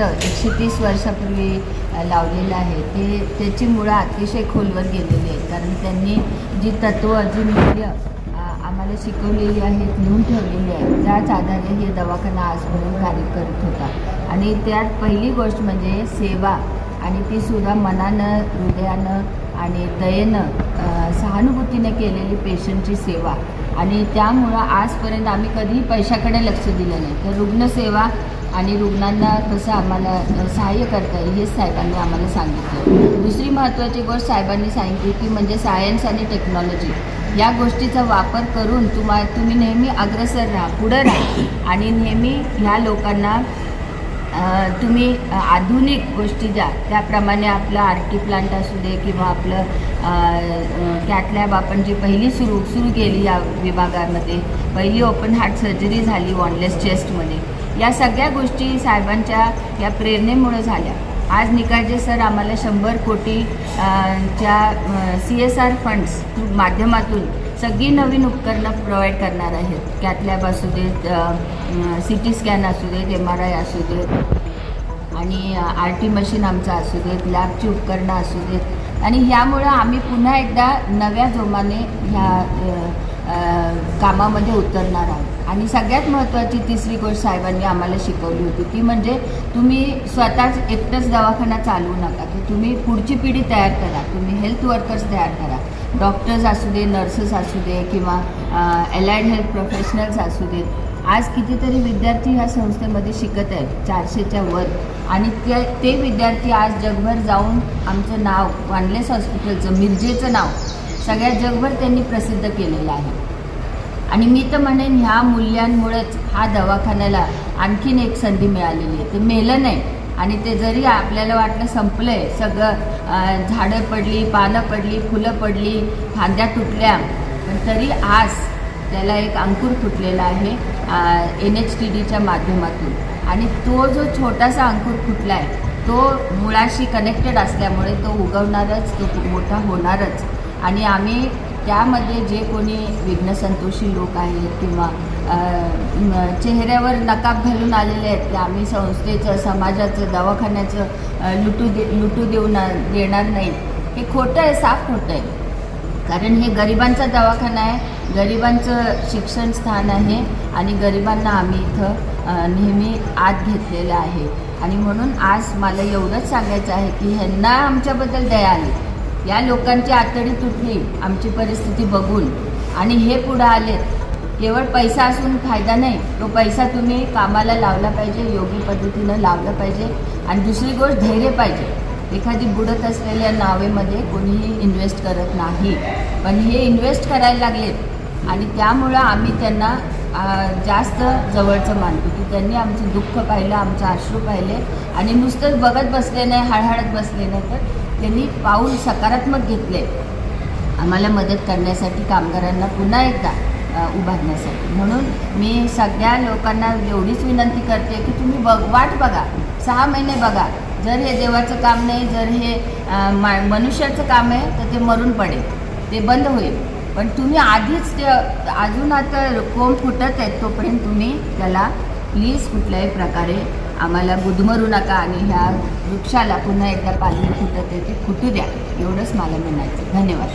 नातं एकशे तीस वर्षापूर्वी लावलेलं आहे. ते त्याची मुळं अतिशय खोलवर गेलेली आहेत. कारण त्यांनी जी तत्त्व जी मूल्य आम्हाला शिकवलेली आहेत लिहून ठेवलेली आहेत त्याच आधारे हे दवाखाना आजपर्यंत कार्य करत होता. आणि त्यात पहिली गोष्ट म्हणजे सेवा. आणि ती सुद्धा मनानं हृदयानं आणि दयेनं सहानुभूतीनं केलेली पेशंटची सेवा. आणि त्यामुळं आजपर्यंत आम्ही कधीही पैशाकडे लक्ष दिलं नाही. तर रुग्णसेवा आणि रुग्णांना कसं आम्हाला सहाय्य करता येईल हेच साहेबांनी आम्हाला सांगितलं. दुसरी महत्त्वाची गोष्ट साहेबांनी सांगितली ती म्हणजे सायन्स आणि टेक्नॉलॉजी या गोष्टीचा वापर करून तुम्हा तुम्ही नेहमी अग्रसर राहा पुढं राहा. आणि नेहमी ह्या लोकांना तुम्ही आधुनिक गोष्टी द्या. त्याप्रमाणे आपलं आर टी प्लांट असू दे किंवा आपलं कॅटलॅब आपण जी पहिली सुरू सुरू केली या विभागामध्ये पहिली ओपन हार्ट सर्जरी झाली वॉनलेस चेस्टमध्ये या सगळ्या गोष्टी साहेबांच्या या प्रेरणेमुळे झाल्या. आज निकाळजे सर आम्हाला शंभर कोटी च्या सी एस आर फंड्स माध्यमातून सगळी नवीन उपकरणं प्रोव्हाइड करणार आहेत. कॅथलॅब असू देत सी टी स्कॅन असू देत एम आर आय असू देत आणि आर टी मशीन आमचं असू देत लॅबची उपकरणं असू देत. आणि ह्यामुळं आम्ही पुन्हा एकदा नव्या जोमाने ह्या कामामध्ये उतरणार आहोत. आणि सगळ्यात महत्त्वाची तिसरी गोष्ट साहेबांनी आम्हाला शिकवली होती ती म्हणजे तुम्ही स्वतःच एकटंच दवाखाना चालवू नका तर तुम्ही पुढची पिढी तयार करा तुम्ही हेल्थ वर्कर्स तयार करा. डॉक्टर्स असू दे नर्सेस असू दे किंवा एलाइड हेल्थ प्रोफेशनल्स असू देत आज कितीतरी विद्यार्थी ह्या संस्थेमध्ये शिकत आहेत चारशेच्या वर. आणि ते ते विद्यार्थी आज जगभर जाऊन आमचं नाव वानलेस हॉस्पिटलचं मिरजेचं नाव सगळ्या जगभर त्यांनी प्रसिद्ध केलेलं आहे. आणि मी तर म्हणेन ह्या मूल्यांमुळेच हा दवाखान्याला आणखीन एक संधी मिळालेली आहे. ते मेलं नाही. आणि ते जरी आपल्याला वाटलं संपलं आहे सगळं झाडं पडली पानं पडली फुलं पडली फांद्या तुटल्या पण तरी आज त्याला एक अंकुर फुटलेला आहे एन एच टी डीच्या माध्यमातून. आणि तो जो छोटासा अंकुर फुटला आहे तो मुळाशी कनेक्टेड असल्यामुळे तो उगवणारच तो मोठा होणारच. आणि आम्ही त्यामध्ये जे कोणी विघ्नसंतोषी लोक आहेत किंवा चेहऱ्यावर नकाब घालून आलेले आहेत ते आम्ही संस्थेचं समाजाचं दवाखान्याचं लुटू दे लुटू देऊ ना देणार नाही. हे खोटं आहे साफ खोटं आहे. कारण हे गरिबांचा दवाखाना आहे गरिबांचं शिक्षण स्थान आहे आणि गरिबांना आम्ही इथं नेहमी आत घेतलेलं आहे. आणि म्हणून आज मला एवढंच सांगायचं आहे की ह्यांना आमच्याबद्दल दया आली. या लोकांची आतडी तुटली आमची परिस्थिती बघून. आणि हे पुढं आलेत. केवळ पैसा असून फायदा नाही तो पैसा तुम्ही कामाला लावला पाहिजे योग्य पद्धतीनं लावलं पाहिजे. आणि दुसरी गोष्ट धैर्य पाहिजे. एखादी बुडत असलेल्या नावेमध्ये कोणीही इन्व्हेस्ट करत नाही. पण हे इन्व्हेस्ट करायला लागलेत. आणि त्यामुळं आम्ही त्यांना जास्त जवळचं मानतो. की त्यांनी आमचं दुःख पाहिलं आमचं अश्रू पाहिले. आणि नुसतंच बघत बसले नाही हळहळत बसले नाही तर त्यांनी पाऊल सकारात्मक घेतले आम्हाला मदत करण्यासाठी कामगारांना पुन्हा एकदा उभारण्यासाठी. म्हणून मी सगळ्या लोकांना एवढीच विनंती करते की तुम्ही बघ वाट बघा. सहा महिने बघा. जर हे देवाचं काम नाही जर हे मा मनुष्याचं काम आहे तर ते मरून पडेल. ते बंद होईल. पण तुम्ही आधीच ते अजून आता कोंब फुटत आहेत तोपर्यंत तुम्ही त्याला प्लीज कुठल्याही प्रकारे आम्हाला गुदमरू नका आणि ह्या वृक्षाला पुन्हा एकदा पालवी फुटत आहे ते फुटू द्या. एवढंच मला म्हणायचं धन्यवाद.